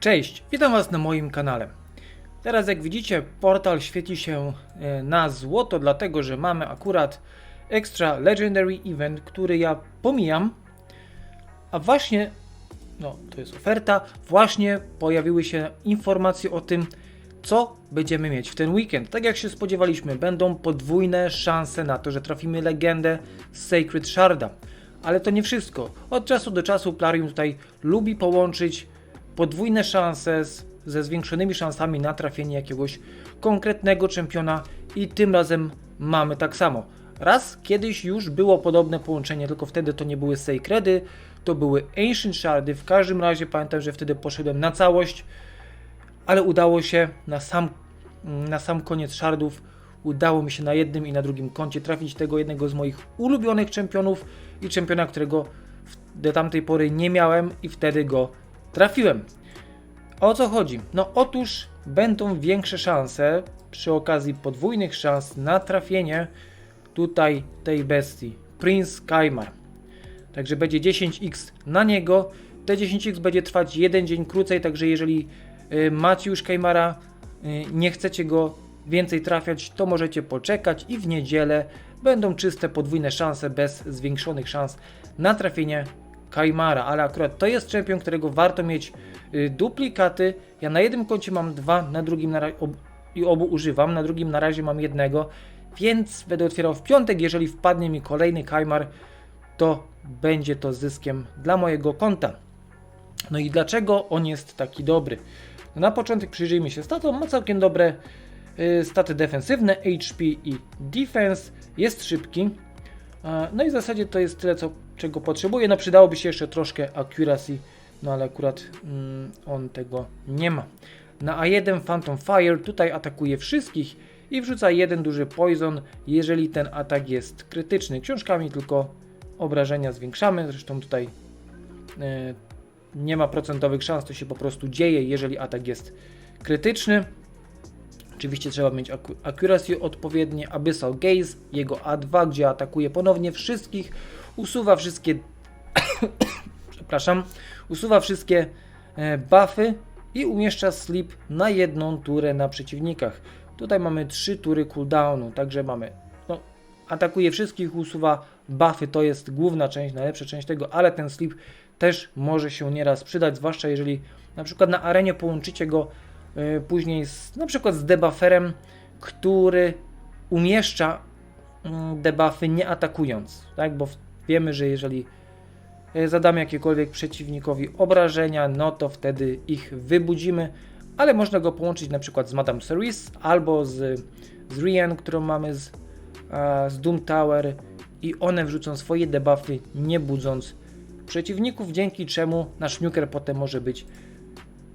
Cześć, witam Was na moim kanale. Teraz jak widzicie portal świeci się e, na złoto, dlatego że mamy akurat Extra Legendary Event, który ja pomijam, a właśnie, no to jest oferta, właśnie pojawiły się informacje o tym, co będziemy mieć w ten weekend. Tak jak się spodziewaliśmy, będą podwójne szanse na to, że trafimy legendę Sacred Sharda. Ale to nie wszystko. Od czasu do czasu Plarium tutaj lubi połączyć podwójne szanse z, ze zwiększonymi szansami na trafienie jakiegoś konkretnego czempiona i tym razem mamy tak samo. Raz kiedyś już było podobne połączenie, tylko wtedy to nie były Sacredy, to były Ancient Shardy. W każdym razie pamiętam, że wtedy poszedłem na całość, ale udało się na sam, na sam koniec Shardów udało mi się na jednym i na drugim koncie trafić tego jednego z moich ulubionych czempionów i czempiona, którego do tamtej pory nie miałem i wtedy go trafiłem. O co chodzi? No otóż będą większe szanse przy okazji podwójnych szans na trafienie tutaj tej bestii Prince Kaimar. Także będzie 10x na niego. Te 10x będzie trwać jeden dzień krócej, także jeżeli y, macie już Kaimara, y, nie chcecie go więcej trafiać, to możecie poczekać i w niedzielę będą czyste podwójne szanse bez zwiększonych szans na trafienie Kaimara, ale akurat to jest czempion, którego warto mieć y, duplikaty. Ja na jednym koncie mam dwa, na drugim na, ob, i obu używam, na drugim na razie mam jednego, więc będę otwierał w piątek, jeżeli wpadnie mi kolejny Kaimar, to będzie to zyskiem dla mojego konta. No i dlaczego on jest taki dobry? No na początek przyjrzyjmy się statom. Ma całkiem dobre y, staty defensywne, HP i defense. Jest szybki. E, No i w zasadzie to jest tyle, co, czego potrzebuję. No przydałoby się jeszcze troszkę accuracy, no ale akurat mm, on tego nie ma. Na A1 Phantom Fire tutaj atakuje wszystkich i wrzuca jeden duży poison, jeżeli ten atak jest krytyczny. Książkami tylko obrażenia zwiększamy, zresztą tutaj e, nie ma procentowych szans, to się po prostu dzieje, jeżeli atak jest krytyczny. Oczywiście trzeba mieć accuracy odpowiednie. Abyssal Gaze, jego A2, gdzie atakuje ponownie wszystkich, usuwa wszystkie przepraszam, usuwa wszystkie e, buffy i umieszcza sleep na jedną turę na przeciwnikach. Tutaj mamy trzy tury cooldownu, także mamy no, atakuje wszystkich, usuwa buffy, to jest główna część, najlepsza część tego, ale ten sleep też może się nieraz przydać, zwłaszcza jeżeli na przykład na arenie połączycie go później z, na przykład z debufferem, który umieszcza mm, debuffy nie atakując, tak, bo wiemy, że jeżeli e, zadamy jakiekolwiek przeciwnikowi obrażenia, no to wtedy ich wybudzimy, ale można go połączyć na przykład z Madame Cerise albo z, z Rian, którą mamy z, z Doom Tower i one wrzucą swoje debuffy, nie budząc przeciwników, dzięki czemu nasz nuker potem może być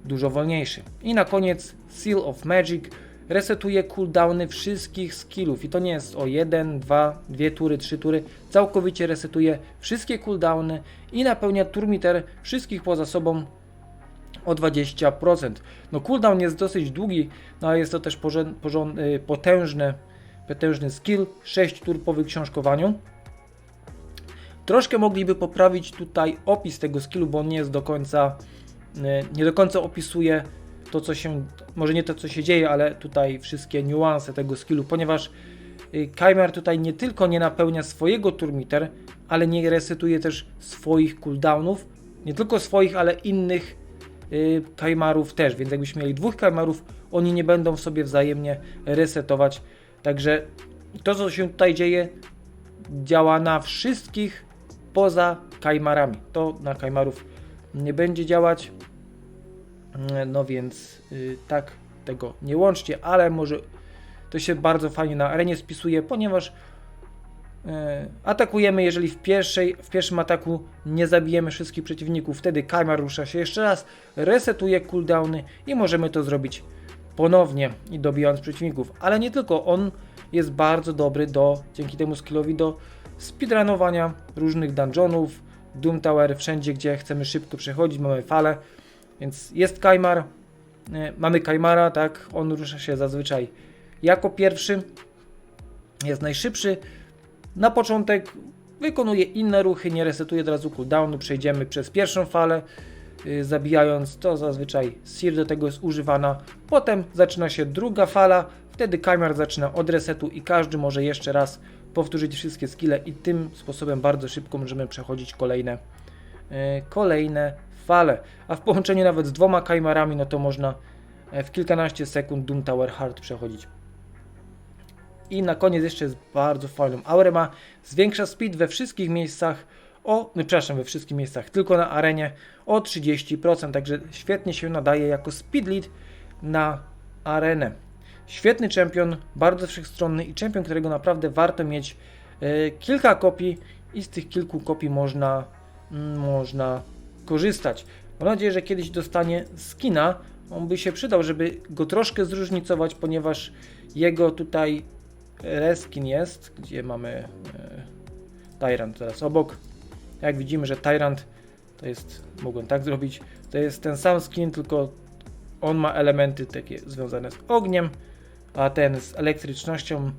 dużo wolniejszy. I na koniec Seal of Magic resetuje cooldowny wszystkich skillów i to nie jest o 1, 2, 2 tury, 3 tury, całkowicie resetuje wszystkie cooldowny i napełnia turmiter wszystkich poza sobą o 20%. No cooldown jest dosyć długi, no ale jest to też y, potężny, potężny skill, 6 tur po wyksiążkowaniu. Troszkę mogliby poprawić tutaj opis tego skillu, bo on nie jest do końca, nie do końca opisuje to, co się, może nie to, co się dzieje, ale tutaj wszystkie niuanse tego skillu, ponieważ y, Kaimer tutaj nie tylko nie napełnia swojego turmiter, ale nie resetuje też swoich cooldownów, nie tylko swoich, ale innych y, Kaimarów też, więc jakbyśmy mieli dwóch Kaimarów, oni nie będą sobie wzajemnie resetować, także to, co się tutaj dzieje, działa na wszystkich poza Kaimarami. To na Kaimarów nie będzie działać. Mm, No więc y, tak tego nie łączcie, ale może to się bardzo fajnie na arenie spisuje, ponieważ y, atakujemy, jeżeli w, pierwszej, w pierwszym ataku nie zabijemy wszystkich przeciwników, wtedy Kaimar rusza się jeszcze raz, resetuje cooldowny i możemy to zrobić ponownie i dobijając przeciwników. Ale nie tylko, on jest bardzo dobry do, dzięki temu skillowi do speedrunowania różnych dungeonów, Doom Tower, wszędzie gdzie chcemy szybko przechodzić, mamy falę, więc jest Kaimar, e, mamy Kaimara, tak, on rusza się zazwyczaj jako pierwszy, jest najszybszy, na początek wykonuje inne ruchy, nie resetuje od razu cooldownu, przejdziemy przez pierwszą falę, y, zabijając, to zazwyczaj Sear do tego jest używana. Potem zaczyna się druga fala, wtedy Kajmar zaczyna od resetu i każdy może jeszcze raz powtórzyć wszystkie skille i tym sposobem bardzo szybko możemy przechodzić kolejne, y, kolejne fale. A w połączeniu nawet z dwoma Kajmarami, no to można e, w kilkanaście sekund Doom Tower Hard przechodzić. I na koniec jeszcze jest bardzo fajną aurę ma. Zwiększa speed we wszystkich miejscach o, no, przepraszam, we wszystkich miejscach, tylko na arenie o 30%, także świetnie się nadaje jako speed lead na arenę. Świetny czempion, bardzo wszechstronny i czempion, którego naprawdę warto mieć e, kilka kopii i z tych kilku kopii można, mm, można korzystać. Mam nadzieję, że kiedyś dostanie skina. On by się przydał, żeby go troszkę zróżnicować, ponieważ jego tutaj reskin jest, gdzie mamy e, Tyrant teraz obok. Jak widzimy, że Tyrant to jest, mogłem tak zrobić, to jest ten sam skin, tylko on ma elementy takie związane z ogniem, a ten z elektrycznością.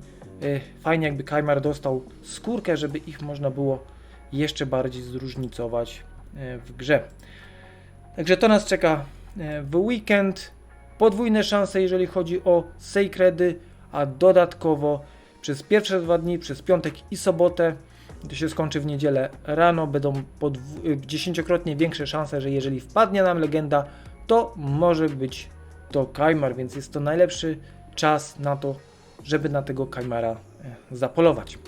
Y, Fajnie jakby Kajmar dostał skórkę, żeby ich można było jeszcze bardziej zróżnicować y, w grze. Także to nas czeka y, w weekend. Podwójne szanse, jeżeli chodzi o Sacredy, a dodatkowo przez pierwsze dwa dni, przez piątek i sobotę, to się skończy w niedzielę rano, będą dziesięciokrotnie większe szanse, że jeżeli wpadnie nam legenda, to może być to Kajmar, więc jest to najlepszy czas na to, żeby na tego Kajmara e, zapolować.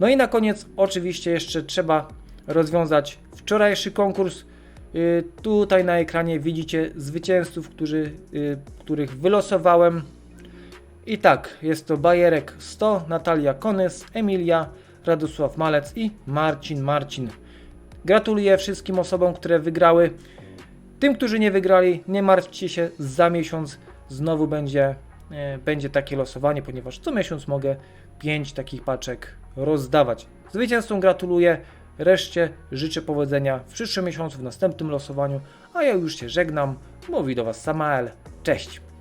No i na koniec oczywiście jeszcze trzeba rozwiązać wczorajszy konkurs. Y, Tutaj na ekranie widzicie zwycięzców, którzy, y, których wylosowałem. I tak, jest to Bajerek 100, Natalia Konys, Emilia, Radosław Malec i Marcin Marcin. Gratuluję wszystkim osobom, które wygrały. Tym, którzy nie wygrali, nie martwcie się, za miesiąc znowu będzie, e, będzie takie losowanie, ponieważ co miesiąc mogę 5 takich paczek rozdawać. Zwycięzcom gratuluję, reszcie życzę powodzenia w przyszłym miesiącu, w następnym losowaniu, a ja już się żegnam. Mówi do Was Samael. Cześć!